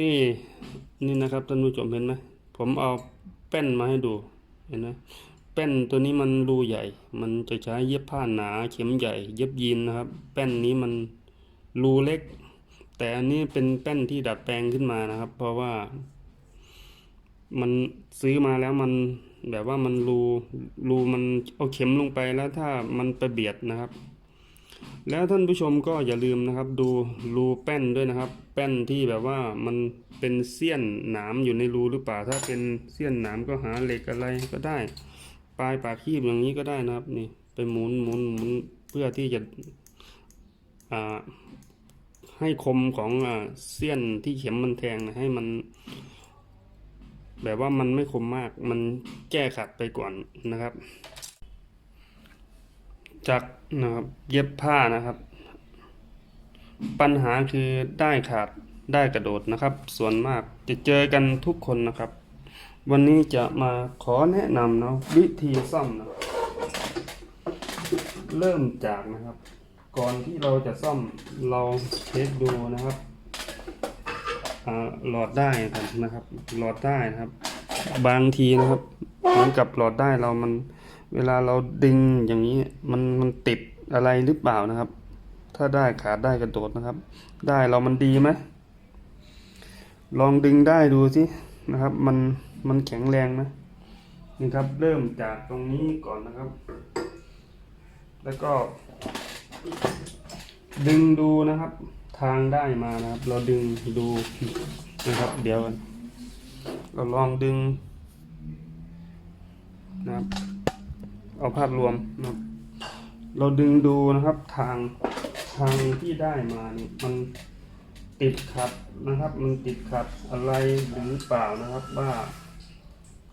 นี่นี่นะครับท่านผู้ชมเห็นไหมผมเอาแป้นมาให้ดูเห็นไหมแป้นตัวนี้มันรูใหญ่ มันจะใช้เย็บผ้าหนาเข็มใหญ่ เย็บยีนนะครับ แป้นนี้มันรูเล็ก แต่อันนี้เป็นแป้นที่ดัดแปลงขึ้นมานะครับ เพราะว่า มันซื้อมาแล้วมันแบบว่ามันรูรูมันเอาเข็มลงไปแล้วถ้ามันไปเบียดนะครับ แล้วท่านผู้ชมก็อย่าลืมนะครับ ดูรูแป้นด้วยนะครับ แป้นที่แบบว่ามันเป็นเสี้ยนหนามอยู่ในรูหรือเปล่าถ้าเป็นเสี้ยนหนามก็หาเหล็กอะไรก็ได้ ปลายปากคีบอย่างนี้ก็ได้นะครับนี่ไปหมุนหมุนหมุนเพื่อที่จะอ่าให้คมของอ่าเสี้ยนที่เข็มมันแทงนะให้มัน แบบว่ามันไม่คมมากมันแก้ขัดไปก่อนนะครับ จากนะครับเย็บผ้านะครับ ปัญหาคือได้ขาดได้กระโดดนะครับ ส่วนมากจะเจอกันทุกคนนะครับ วันนี้จะมาขอแนะนำนะวิธีซ่อมนะเริ่มจากนะครับ ก่อนที่เราจะซ่อมเราเช็คดูนะครับหลอดได้กันนะครับ หลอดได้นะครับ บางทีนะครับเหมือนกับหลอดได้เรามัน เวลาเราดึงอย่างนี้มันมันติดอะไรหรือเปล่านะครับ ถ้าได้ขาดได้กระโดดนะครับ ได้เรามันดีไหมลองดึงได้ดูสินะครับ มันมันแข็งแรงไหมนี่ครับ เริ่มจากตรงนี้ก่อนนะครับ แล้วก็ ดึงดูนะครับ ทางได้มานะครับ เราดึงดูนะครับ เดี๋ยวเราลองดึงนะครับ เอาภาพรวมนะครับเราดึงดูนะครับทางทางที่ได้มานี่มันติดขัดนะครับ มันติดขัดอะไรหรือเปล่านะครับว่า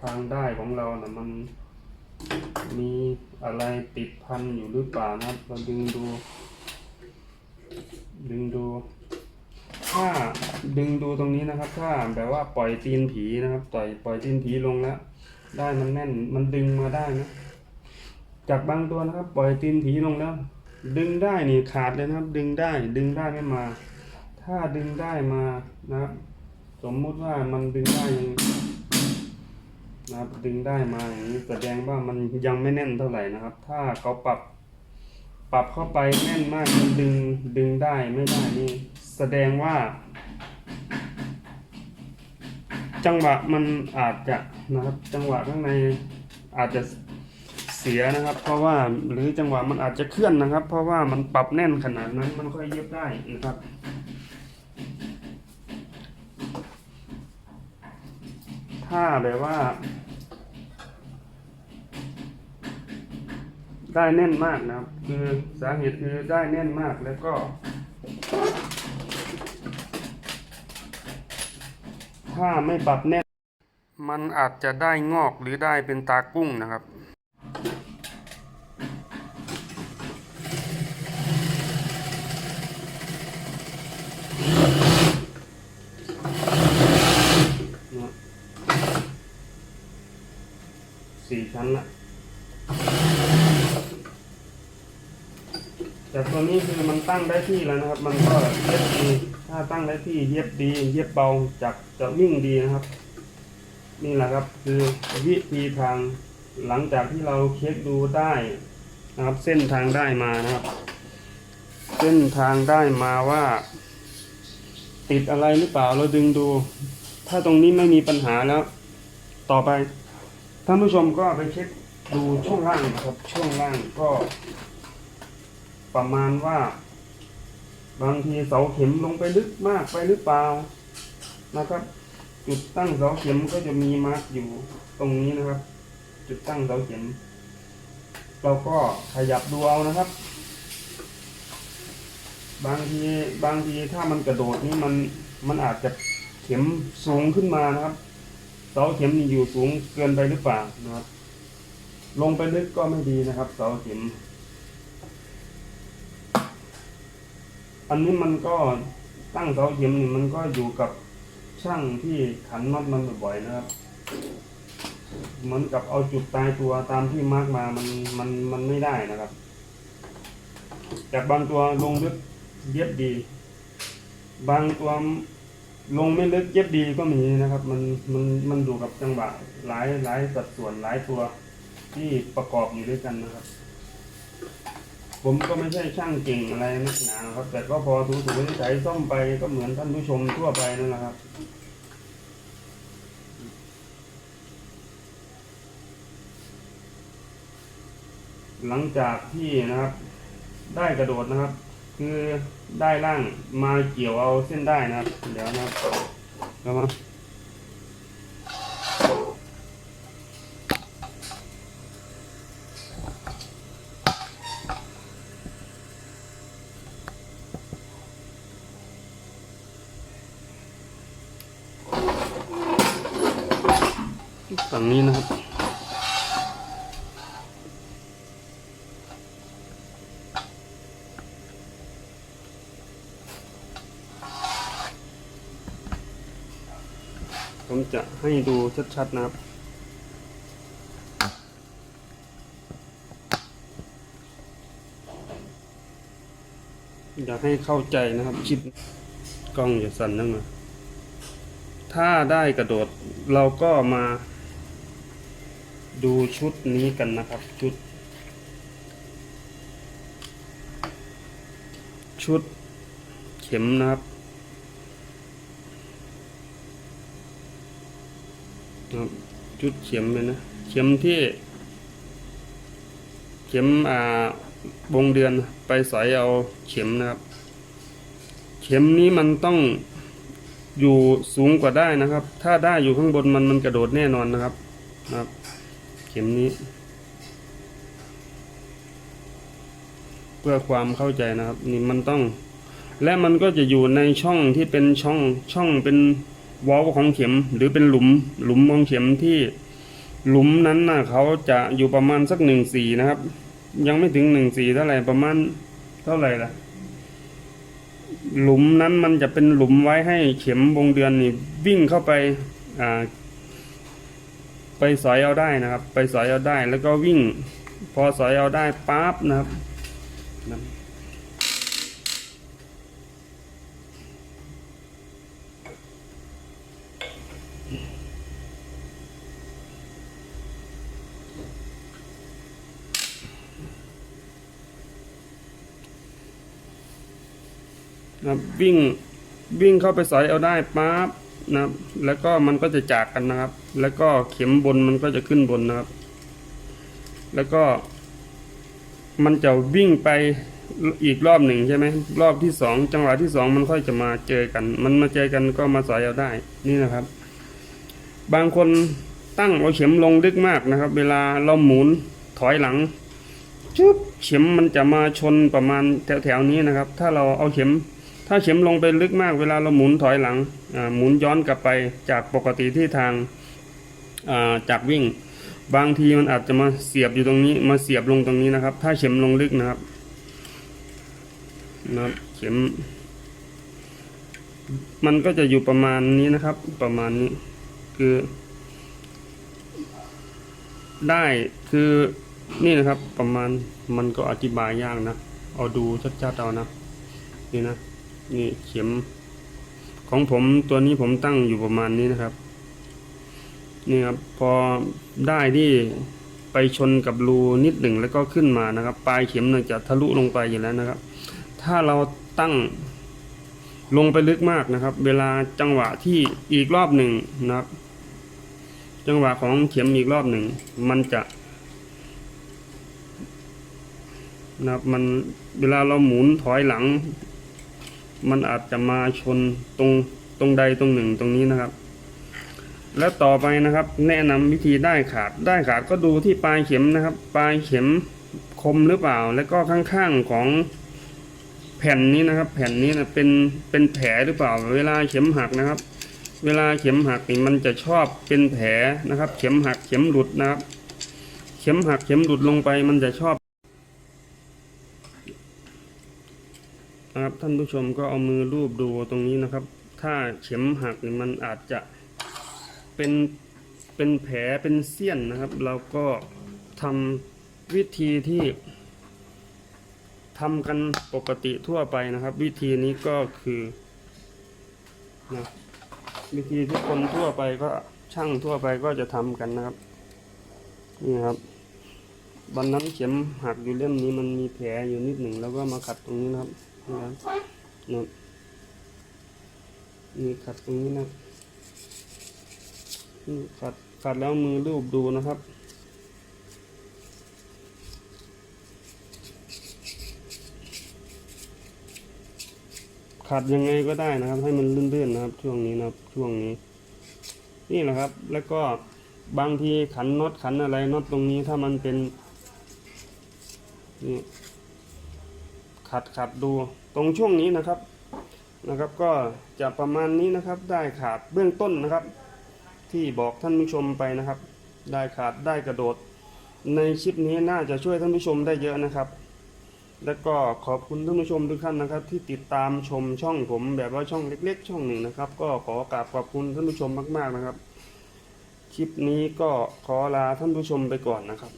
ทางได้ของเรานะ่ะมันมีอะไรติดพันอยู่หรือเปล่านะครับ เราดึงดู ดึงดู ถ้าดึงดูตรงนี้นะครับ ถ้าแบบว่าปล่อยตีนผีนะครับ ปล่อยปล่อยตีนผีลงแล้ว ได้มันแน่นมันดึงมาได้นะ จากบางตัวนะครับ ปล่อยตีนผีลงแล้ว ดึงได้นี่ขาดเลยนะครับ ดึงได้ดึงได้ไม่มา ถ้าดึงได้มานะครับ สมมุติว่ามันดึงได้ยังนะครับดึงได้มาอย่างนี้แสดงว่ามันยังไม่แน่นเท่าไหร่นะครับ ถ้าเขาปรับปรับเข้าไปแน่นมากมันดึงดึงได้ไม่ได้นี่แสดงว่า จังหวะมันอาจจะนะครับ จังหวะข้างในอาจจะ สียนะครับ เพราะว่าหรือจังหวะมันอาจจะเคลื่อนนะครับ เพราะว่ามันปรับแน่นขนาดนั้นมันค่อยเย็บได้นะครับถ้าแบบว่า ได้แน่นมากนะครับ คือสาเหตุคือได้แน่นมากแล้วก็ถ้าไม่ปรับแน่น มันอาจจะได้งอกหรือได้เป็นตากุ้งนะครับ สี่ชั้นละแต่ตัวนี้คือมันตั้งได้ที่แล้วนะครับ มันก็เย็บดี ถ้าตั้งได้ที่เย็บดี เย็บเบาจับจะวิ่งดีนะครับ นี่แหละครับคือวิธีทางหลังจากที่เราเช็คดูได้นะครับ เส้นทางได้มานะครับ เส้นทางได้มาว่า ติดอะไรหรือเปล่าเราดึงดู ถ้าตรงนี้ไม่มีปัญหาแล้ว ต่อไป ท่านผู้ชมก็ไปเช็คดูช่วงล่างนะครับ ช่วงล่างก็ ประมาณว่า บางทีเสาเข็มลงไปลึกมากไปหรือเปล่านะครับ จุดตั้งเสาเข็มก็จะมีมาร์กอยู่ตรงนี้นะครับ จุดตั้งเสาเข็ม เราก็ขยับดูเอานะครับ บางทีบางทีถ้ามันกระโดดนี่มันมันอาจจะเข็มสูงขึ้นมานะครับาเข็มอยู่สูงเกินไปหรือเปล่านะครับ ลงไปลึกก็ไม่ดีนะครับ เสาเข็ม อันนี้มันก็ตั้งเสาเข็มนี่มันก็อยู่กับช่างที่ขันน็อตมันบ่อยๆนะครับ เหมือนกับเอาจุดตายตัวตามที่มาร์กมามันมันมันไม่ได้นะครับจากบางตัวลงลึกเย็บดี บางตัว ลงไม่ลึกเย็บดีก็มีนะครับ มันมันมันดูกับจังหวะหลายหลายสัดส่วนหลายตัวที่ประกอบอยู่ด้วยกันนะครับ ผมก็ไม่ใช่ช่างเก่งอะไรนักหนาครับ แต่ก็พอถูถูใช้ซ่อมไปก็เหมือนท่านผู้ชมทั่วไปนั่นแหละครับหลังจากที่นะครับ ได้กระโดดนะครับ คือได้ล่างมาเกี่ยวเอาเส้นได้นะครับ เดี๋ยวนะครับแล้วมา ผมจะให้ดูชัดๆนะครับ อยากให้เข้าใจนะครับคลิปกล้องอย่าสั่นนั่งนะถ้าได้กระโดดเราก็มาดูชุดนี้กันนะครับ ชุด ชุดเข็มนะครับ ครับจุดเข็มเลยนะ เข็มที่ เข็มอ่าวงเดือนไปสอยเอาเข็มนะครับ เข็มนี้มันต้องอยู่สูงกว่าได้นะครับ ถ้าได้อยู่ข้างบนมันมันกระโดดแน่นอนนะครับนะครับ เข็มนี้ เพื่อความเข้าใจนะครับ นี่มันต้อง และมันก็จะอยู่ในช่องที่เป็นช่องช่องเป็น วอลของเข็มหรือเป็นหลุมหลุมของเข็มที่หลุมนั้นน่ะเขาจะอยู่ประมาณสักหนึ่งสี่นะครับ ยังไม่ถึงหนึ่งสี่เท่าไหร่ประมาณเท่าไหร่ล่ะ หลุมนั้นมันจะเป็นหลุมไว้ให้เข็มวงเดือนนี่วิ่งเข้าไปอ่าไปสอยเอาได้นะครับ ไปสอยเอาได้แล้วก็วิ่ง พอสอยเอาได้ปั๊บนะครับ นะวิ่งวิ่งเข้าไปใสอยเอาได้ปั๊บนะครับแล้วก็มันก็จะจากกันนะครับ แล้วก็เข็มบนมันก็จะขึ้นบนนะครับ แล้วก็มันจะวิ่งไปอีกรอบหนึ่งใช่ไหมรอบที่สองจังหวะที่สองมันค่อยจะมาเจอกัน มันมาเจอกันก็มาสอยเอาได้นี่นะครับ บางคนตั้งเอาเข็มลงลึกมากนะครับ เวลาเราหมุนถอยหลังชุบเข็มมันจะมาชนประมาณแถวๆนี้นะครับ ถ้าเราเอาเข็ม ถ้าเข็มลงไปลึกมากเวลาเราหมุนถอยหลังหมุนย้อนกลับไปจากปกติที่ทางาจากวิ่ง บางทีมันอาจจะมาเสียบอยู่ตรงนี้ มาเสียบลงตรงนี้นะครับ ถ้าเข็มลงลึกนะครับนะครับเข็ม มันก็จะอยู่ประมาณนี้นะครับ ประมาณนี้คือ ได้คือนี่นะครับประมาณมันก็อธิบายยากนะ เอาดูชัดๆเอานะ นี่นะ นี่เข็ม ของผมตัวนี้ผมตั้งอยู่ประมาณนี้นะครับ นี่ครับพอได้ที่ไปชนกับรูนิดหนึ่งแล้วก็ขึ้นมานะครับ ปลายเข็มเนี่ยจะทะลุลงไปอยู่แล้วนะครับ ถ้าเราตั้งลงไปลึกมากนะครับ เวลาจังหวะที่อีกรอบหนึ่งนะครับ จังหวะของเข็มอีกรอบหนึ่งมันจะนะครับมันเวลาเราหมุนถอยหลัง มันอาจจะมาชนตรงตรงใดตรงหนึ่งตรงนี้นะครับ และต่อไปนะครับ แนะนำวิธีได้ขาดได้ขาดก็ดูที่ปลายเข็มนะครับ ปลายเข็มคมหรือเปล่า แล้วก็ข้างๆของแผ่นนี้นะครับ แผ่นนี้นะเป็นเป็นแผลหรือเปล่า เวลาเข็มหักนะครับ เวลาเข็มหักนี่มันจะชอบเป็นแผลนะครับ เข็มหักเข็มหลุดนะครับ เข็มหักเข็มหลุดลงไปมันจะชอบ นะครับ ท่านผู้ชมก็เอามือรูปดูตรงนี้นะครับ ถ้าเข็มหักนี่มันอาจจะเป็นเป็นแผลเป็นเสี้ยนนะครับ เราก็ทำวิธีที่ทำกันปกติทั่วไปนะครับ วิธีนี้ก็คือนะวิธีที่คนทั่วไปก็ช่างทั่วไปก็จะทำกันนะครับนี่ครับวันนั้นเข็มหักอยู่เล่มนี้มันมีแผลอยู่นิดหนึ่งแล้วก็มาขัดตรงนี้นะครับ นี่ครับนี่นี่ขัดตรงนี้นะนี่ขัดขัดแล้วมือรูปดูนะครับขัดยังไงก็ได้นะครับ ให้มันลื่นๆนะครับ ช่วงนี้นะครับช่วงนี้ นี่แหละครับ แล้วก็บางทีขันน็อตขันอะไรน็อตตรงนี้ถ้ามันเป็นนี่ ขัดขัดดูตรงช่วงนี้นะครับนะครับก็จะประมาณนี้นะครับได้ขาดเบื้องต้นนะครับ ที่บอกท่านผู้ชมไปนะครับ ได้ขาดได้กระโดด ในคลิปนี้น่าจะช่วยท่านผู้ชมได้เยอะนะครับ แล้วก็ขอบคุณท่านผู้ชมทุกท่านนะครับ ที่ติดตามชมช่องผมแบบว่าช่องเล็ก ๆ ช่องหนึ่งนะครับ ก็ขอกราบขอบคุณท่านผู้ชมมาก ๆนะครับ คลิปนี้ก็ขอลาท่านผู้ชมไปก่อนนะครับ